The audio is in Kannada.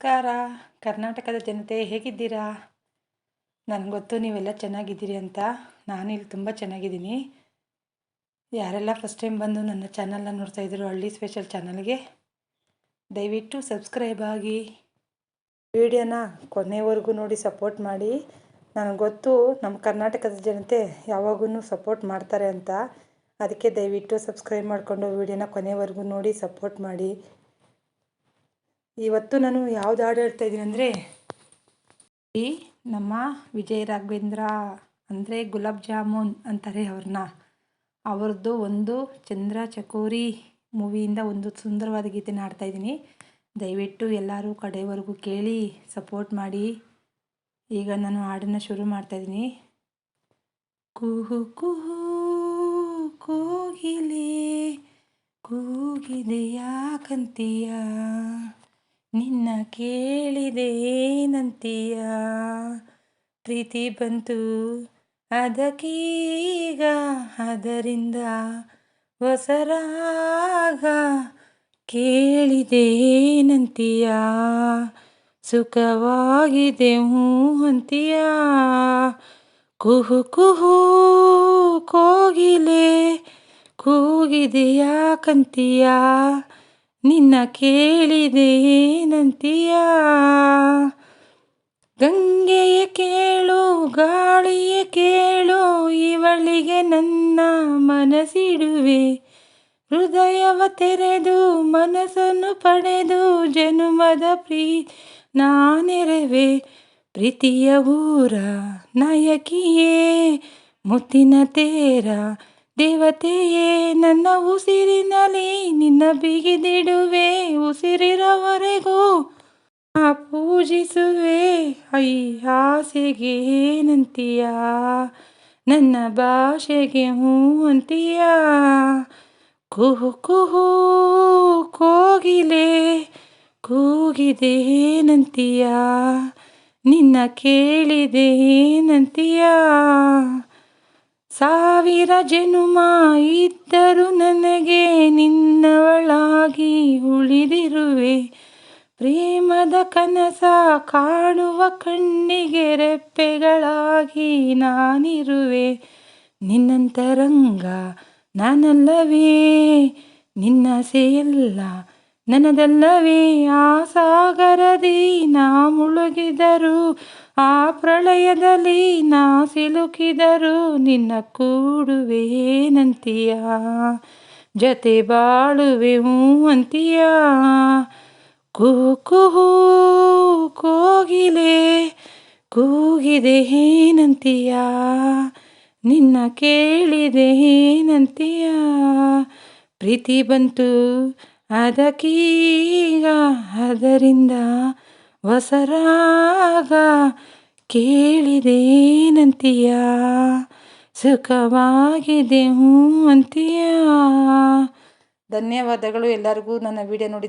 ನಮಸ್ಕಾರ. ಕರ್ನಾಟಕದ ಜನತೆ ಹೇಗಿದ್ದೀರಾ? ನನಗೆ ಗೊತ್ತು ನೀವೆಲ್ಲ ಚೆನ್ನಾಗಿದ್ದೀರಿ ಅಂತ ನಾನು ಇಲ್ಲಿ ತುಂಬ ಚೆನ್ನಾಗಿದ್ದೀನಿ. ಯಾರೆಲ್ಲ ಫಸ್ಟ್ ಟೈಮ್ ಬಂದು ನನ್ನ ಚಾನಲ್ನ ನೋಡ್ತಾ ಇದ್ರು ಹಳ್ಳಿ ಸ್ಪೆಷಲ್ ಚಾನಲ್ಗೆ ದಯವಿಟ್ಟು ಸಬ್ಸ್ಕ್ರೈಬ್ ಆಗಿ. ವಿಡಿಯೋನ ಕೊನೆವರೆಗೂ ನೋಡಿ ಸಪೋರ್ಟ್ ಮಾಡಿ. ನನಗೆ ಗೊತ್ತು ನಮ್ಮ ಕರ್ನಾಟಕದ ಜನತೆ ಯಾವಾಗೂ ಸಪೋರ್ಟ್ ಮಾಡ್ತಾರೆ ಅಂತ. ಅದಕ್ಕೆ ದಯವಿಟ್ಟು ಸಬ್ಸ್ಕ್ರೈಬ್ ಮಾಡಿಕೊಂಡು ವಿಡಿಯೋನ ಕೊನೆವರೆಗೂ ನೋಡಿ ಸಪೋರ್ಟ್ ಮಾಡಿ. ಇವತ್ತು ನಾನು ಯಾವ್ದು ಹಾಡು ಹೇಳ್ತಾ ಇದ್ದೀನಿ ಅಂದರೆ, ಈ ನಮ್ಮ ವಿಜಯ ರಾಘವೇಂದ್ರ ಅಂದರೆ ಗುಲಾಬ್ ಜಾಮೂನ್ ಅಂತಾರೆ ಅವ್ರನ್ನ. ಅವ್ರದ್ದು ಒಂದು ಚಂದ್ರ ಚಕೋರಿ ಮೂವಿಯಿಂದ ಒಂದು ಸುಂದರವಾದ ಗೀತೆನ ಹಾಡ್ತಾ ಇದ್ದೀನಿ. ದಯವಿಟ್ಟು ಎಲ್ಲರೂ ಕಡೆವರೆಗೂ ಕೇಳಿ, ಸಪೋರ್ಟ್ ಮಾಡಿ. ಈಗ ನಾನು ಹಾಡನ್ನು ಶುರು ಮಾಡ್ತಾಯಿದ್ದೀನಿ ಕುಹು ಕುಹು ಕೋಗಿಲೆ, ಕೂಗಿದೆಯಾ ಕಂತೀಯ? ನಿನ್ನ ಕೇಳಿದೇನಂತೀಯ? ಪ್ರೀತಿ ಬಂತು, ಅದಕ್ಕೀಗ ಅದರಿಂದ ಹೊಸರಾಗ ಕೇಳಿದೇನಂತೀಯ? ಸುಖವಾಗಿದೆ ಹೂ ಅಂತೀಯ? ಕುಹು ಕುಹು ಕೋಗಿಲೆ ಕೂಗಿದೆಯಾ ಕಂತೀಯ? ನಿನ್ನ ಕೇಳಿದೇನಂತೀಯ? ಗಂಗೆಯ ಕೇಳು, ಗಾಳಿಯ ಕೇಳು, ಇವಳಿಗೆ ನನ್ನ ಮನಸ್ಸಿಡುವೆ ಹೃದಯವ ತೆರೆದು, ಮನಸ್ಸನ್ನು ಪಡೆದು, ಜನುಮದ ಪ್ರೀ ನಾನೆರವೆ ಪ್ರೀತಿಯ ಊರ ನಾಯಕಿಯೇ, ಮುತ್ತಿನ ತೇರ ದೇವತೆಯೇ, ನನ್ನ ಉಸಿರಿನಲ್ಲಿ ನಿನ್ನ ಬಿಗಿದಿಡುವೆ, ಉಸಿರಿರವರೆಗೂ ಆ ಪೂಜಿಸುವೆ. ಐ ಆಸೆಗೆ ಏನಂತೀಯ? ನನ್ನ ಭಾಷೆಗೆ ಹೂ ಅಂತೀಯ? ಕುಹು ಕುಹು, ಕೋಗಿಲೆ, ಕೂಗಿದೆ ಏನಂತೀಯ? ನಿನ್ನ ಕೇಳಿದೆ ಏನಂತೀಯ? ಸಾವಿರ ಜನುಮ ಇದ್ದರೂ ನನಗೆ ನಿನ್ನವಳಾಗಿ ಉಳಿದಿರುವೆ. ಪ್ರೇಮದ ಕನಸ ಕಾಣುವ ಕಣ್ಣಿಗೆ ರೆಪ್ಪೆಗಳಾಗಿ ನಾನಿರುವೆ. ನಿನ್ನಂತರಂಗ ನಾನಲ್ಲವೇ, ನಿನ್ನಸೆಯಲ್ಲ ನನದಲ್ಲವೇ. ಆ ಸಾಗರದಿ ನಾ ಮುಳುಗಿದರು ಆ ಪ್ರಳಯದಲ್ಲಿ ನಾ ಸಿಲುಕಿದರು ನಿನ್ನ ಕೂಡುವೇನಂತೀಯ? ಜತೆ ಬಾಳುವೆ ಅಂತೀಯ ಕುಹು ಕೋಗಿಲೆ, ಕೂಗಿದೆ ಏನಂತೀಯ? ನಿನ್ನ ಕೇಳಿದೆ ಏನಂತೀಯ? ಪ್ರೀತಿ ಬಂತು ಅದಕ್ಕೀಗ ಅದರಿಂದ ಹೊಸರಾಗ ಕೇಳಿದೇನಂತೀಯ? ಸುಖವಾಗಿದೆ ಹ್ಞೂ ಅಂತೀಯ? ಧನ್ಯವಾದಗಳು ಎಲ್ಲರಿಗೂ ನನ್ನ ವಿಡಿಯೋ ನೋಡಿ.